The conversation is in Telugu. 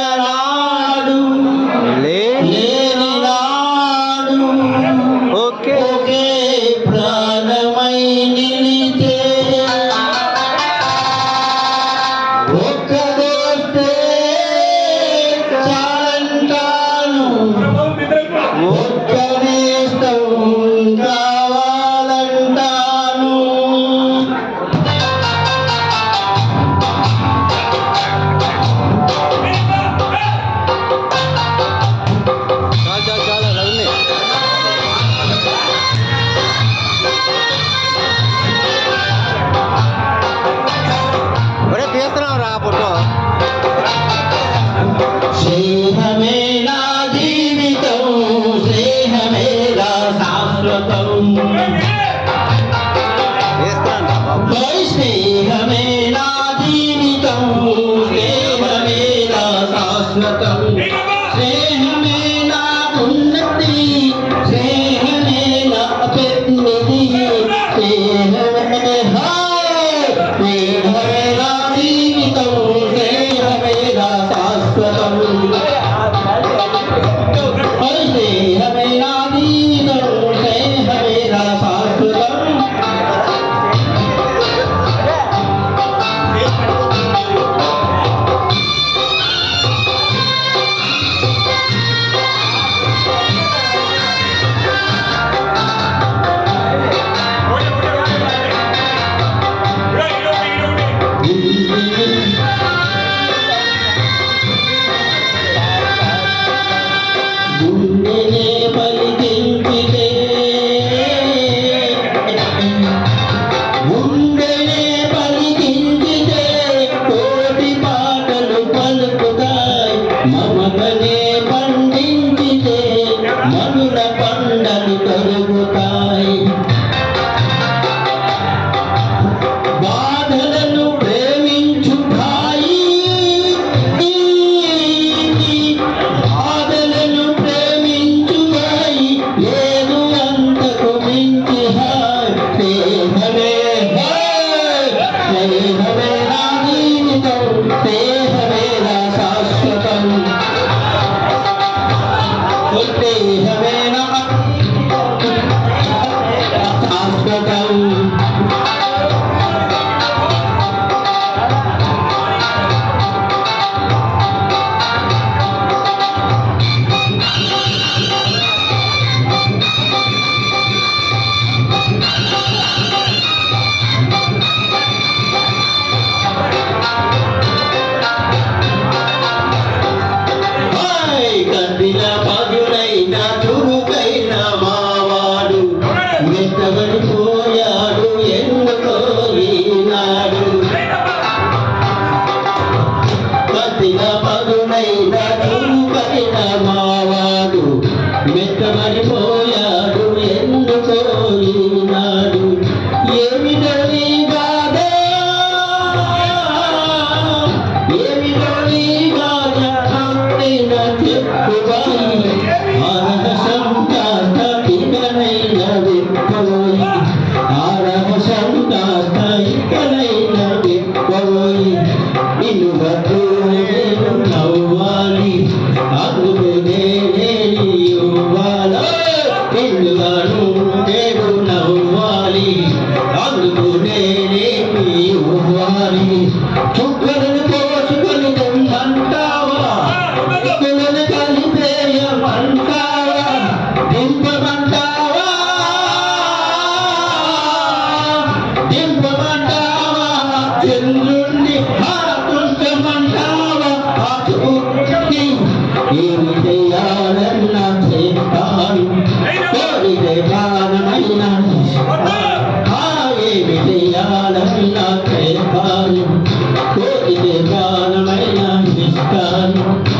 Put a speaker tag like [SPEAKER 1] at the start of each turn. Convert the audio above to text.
[SPEAKER 1] நாடும்
[SPEAKER 2] తీస్తున్నాను
[SPEAKER 1] స్నేహమే నా జీవితం స్నేహమే నా శాశ్వతం. You. Hallelujah. one.